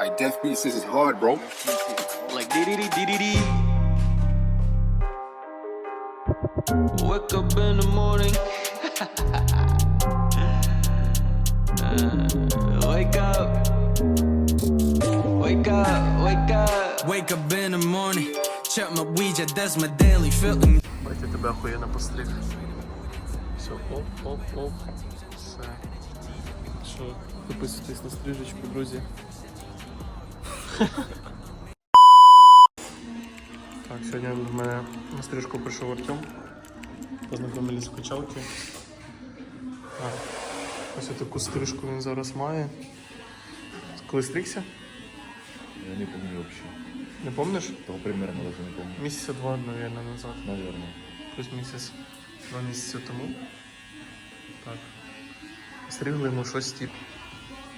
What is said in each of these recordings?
Like death beats, this is hard, bro. Like dee dee dee dee dee. Wake up in the morning. Uh, wake up. Wake up. Wake up. Wake up in the morning, check my Ouija, that's my daily feeling. Батя тебе охуєнно постриг. Все, оп, оп, оп. Все. Що, підписуйтесь на стрижечку, друзі. Так, сьогодні в мене на стрижку прийшов Артем. Познайомились в качалці. Ось таку стрижку він зараз має. Коли стригся? Я не помню вообще. Не помниш? Того примерно даже не помню. Місяця два, мабуть, назад. Наверное. Плюс місяць, два місяці тому. Так. Стригли йому щось тип.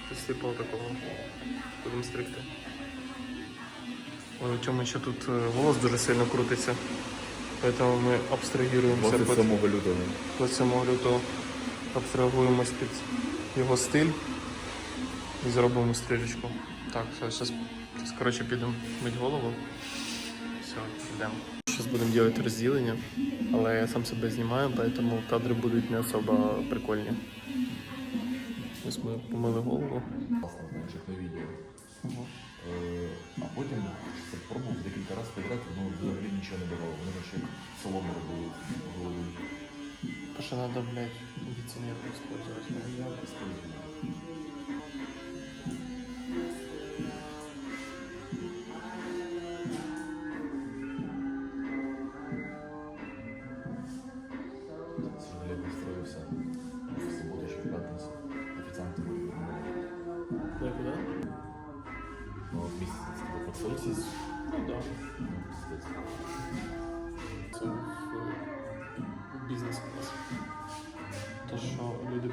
Щось типу такого. Будемо стригти. Ой, у Тьоми ще тут е, волос дуже сильно крутиться. Поэтому ми абстрагуємося під 27 лютого. 27 лютого. Абстрагуємось під його стиль і зробимо стрижечку. Так, все, зараз, коротше, підемо мить голову. Все, йдемо. Зараз будемо робити розділення, але я сам себе знімаю, поэтому кадри будуть не особо прикольні. Ось ми помили голову. Знаєш, на відео. Е, А потім це пробував декілька разів пограти, ну взагалі нічого не давало. Вони наче солому робили в голові. То що треба, блядь, кондиціонер использовать. Я использую.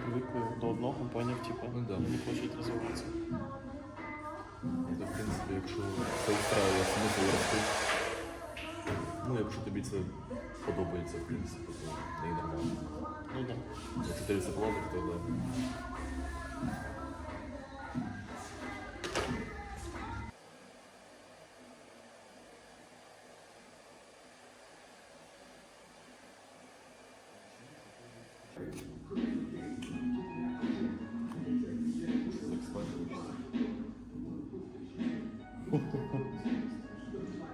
Що до одного, поняв, типа, Ну да. не хочуть розвиватися. Это, в принципі, якщо це устраює смисл рости. Ну, якщо тобі це подобається, в принципі, то не нормально. Ну да. Якщо тобі це подобається, то да.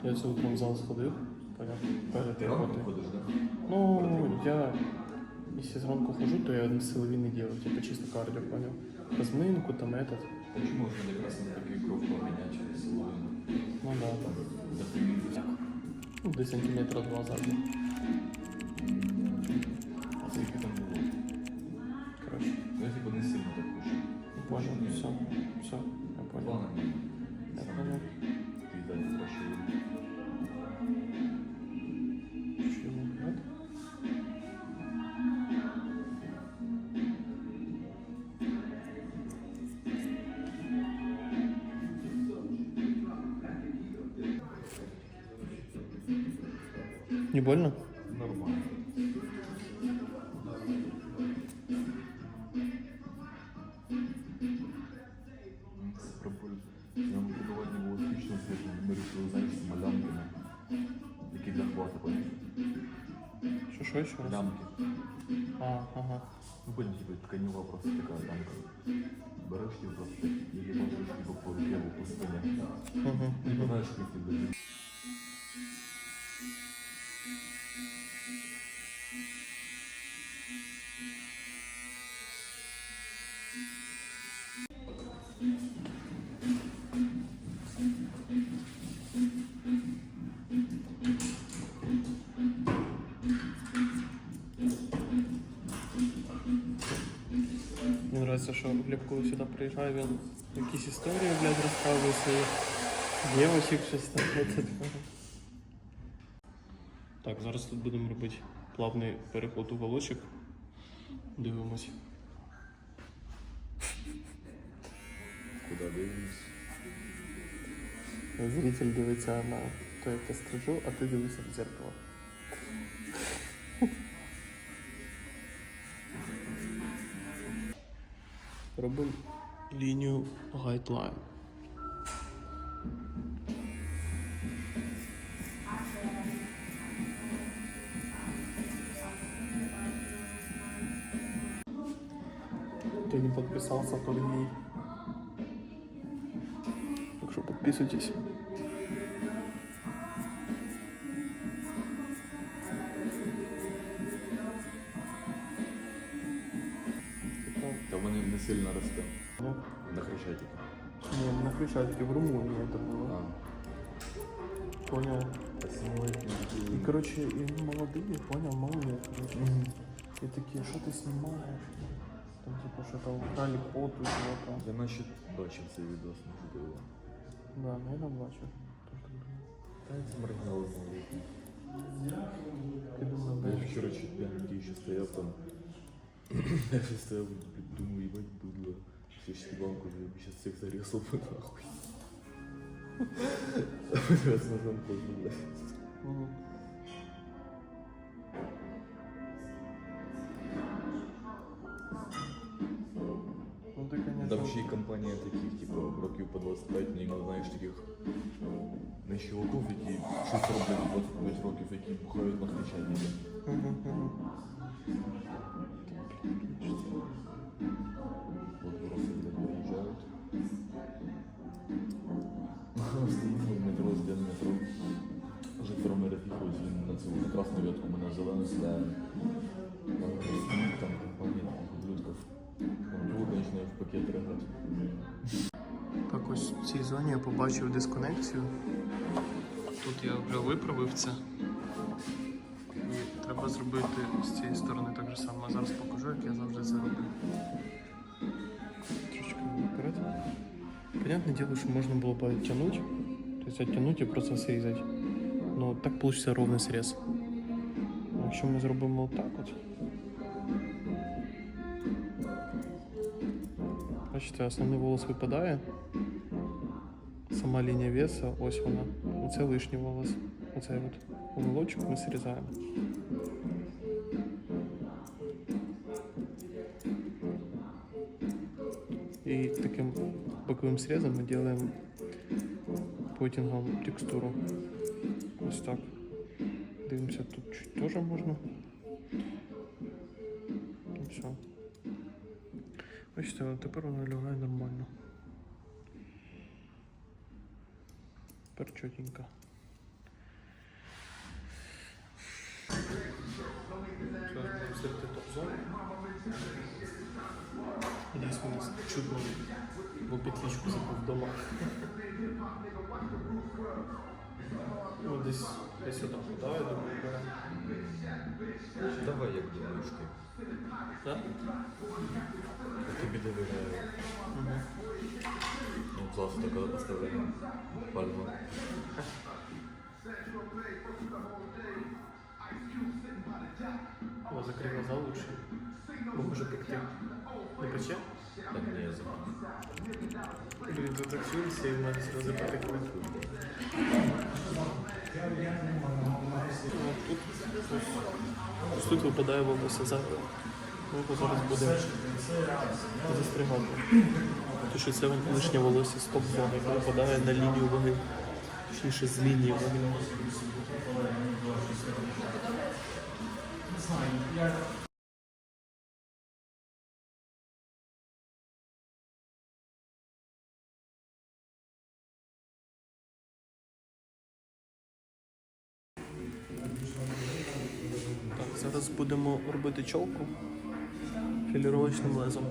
Я сьогодні в зал сходив, перед роботою. Ну, я, если зранку хожу, то я силові не делаю, типа чисто кардио, понял? Разминку, там этот. Почему можно прекрасно такие кровь поменять через силовую? Ну да, Там, ну, до сантиметра два завжди. А скільки там було? Короче, Ну, я типа не сильно так хочу. понял, все, все, я понял. Я понял. ben uğraşıyorum. Не больно? Ну, понял, типа, тканева просто такая там, Береш її просто і її можеш типа по руке або по спині. Угу. Типа, нравится, что Глеб, коли сюди приїжджає, він якісь історії, блядь, розказує свої дівочок, щось таке. Так, зараз тут будемо робити плавний переход уголочок. Дивимось. Куди дивимось? Зритель дивиться на те, як я стрижу, а ти дивишся в дзеркало. робимо линию гайдлайн. Кто не подписался, то не. Так что подписывайтесь. Росте. Ну, На хрещатику. не, на Хрещатике, в Румынии это было. А. Понял. И, короче, и молодые, понял, малые, короче. И такие, что ты снимаешь? Там типа что-то украли фото чего-то. Я наче бачив цей відос, можливо. Да, наверное, думаю. Та це маргінал знову. Я Я вчора чуть п'яненький ще стояв там. Я ще стояв, думаю, їбать дудло. Ще ж банку зараз всіх зарізав би нахуй. Зараз на замку блядь. Мгм. Ну ты, конечно, Там ще й компанія таких, типу, років по 25, ну, іменно, знаєш, таких не чуваків, які щось роблять в 25 років, які бухають на хрещатику. Фіхують, він на на красну ветку мене зелену сідає. Там компанія ублюдків. Було, в пакет. Так ось в цій зоні я побачив дисконекцію. Тут я вже виправив це. І треба зробити з цієї сторони так же само. Зараз покажу, як я завжди це роблю. Трошки вперед. Понятное дело, что можно было бы оттянуть. То есть оттянуть просто срезать. Но так получится ровный срез. А Якщо ми зробимо отак от. Бачите, основний волос випадає. Сама лінія веса, ось вона. Оце лишній волос. Оцей от уголочок ми срізаємо. І таким боковим срезом ми робимо потінгом текстуру. Ось так. Дивимося, тут чуть теж можна. І все. Бачите, тепер вона лягає нормально. Тепер чотенько. Топ-зону. Надіюсь, мене чудно в петличку забув вдома. Ну, десь, десь сюди подаю, думаю, бере. Давай, як думаєш ти. Так? Я тобі довіряю. Ну, класно таке оставлення. Пальма. О, закрий глаза лучше. Бо може пекти. Не пече? Так не я. Блін, тут так чуєшся і в мене сльози потекли. Тут, ось тут випадає волосся зайве. Ми його зараз будемо застригати. Тому що це лишнє волосся з топ-зони, яке випадає на лінію ваги. Точніше, з лінії ваги. Зараз будемо робити чолку філіровочним лезом.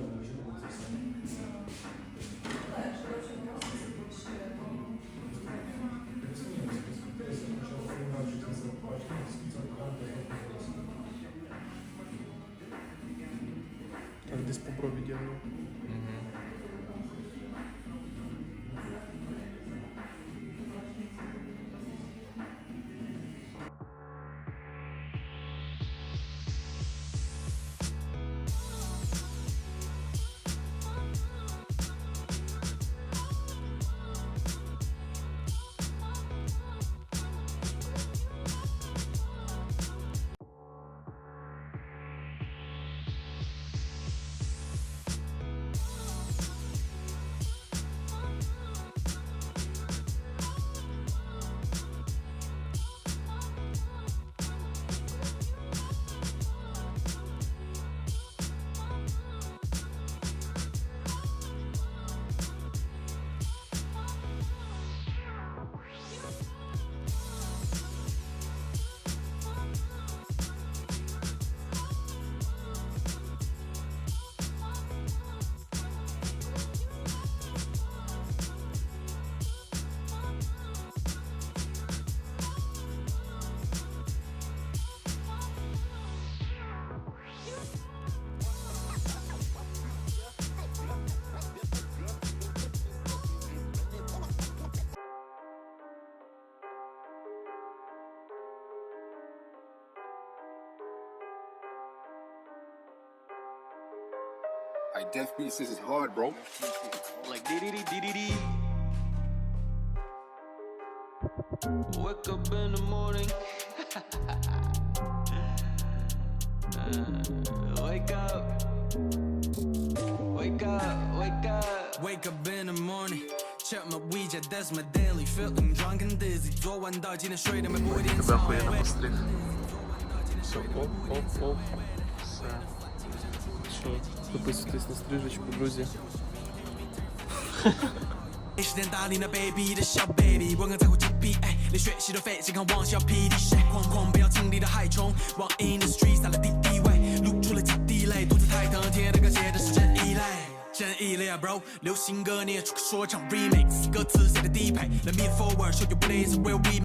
I death beats this is hard, bro. Like dee dee dee dee dee. Wake up in the morning. uh, wake up. Wake up, wake up. Wake up in the morning. Check my Ouija, that's my daily. Feeling drunk and dizzy. 昨晚到今天睡得没不一定。要不要回那么 strict？哦哦哦，是。真异类。真异类啊，bro！流行歌你也出个说唱 remix，歌词写的低配，Let me forward，show you please will be。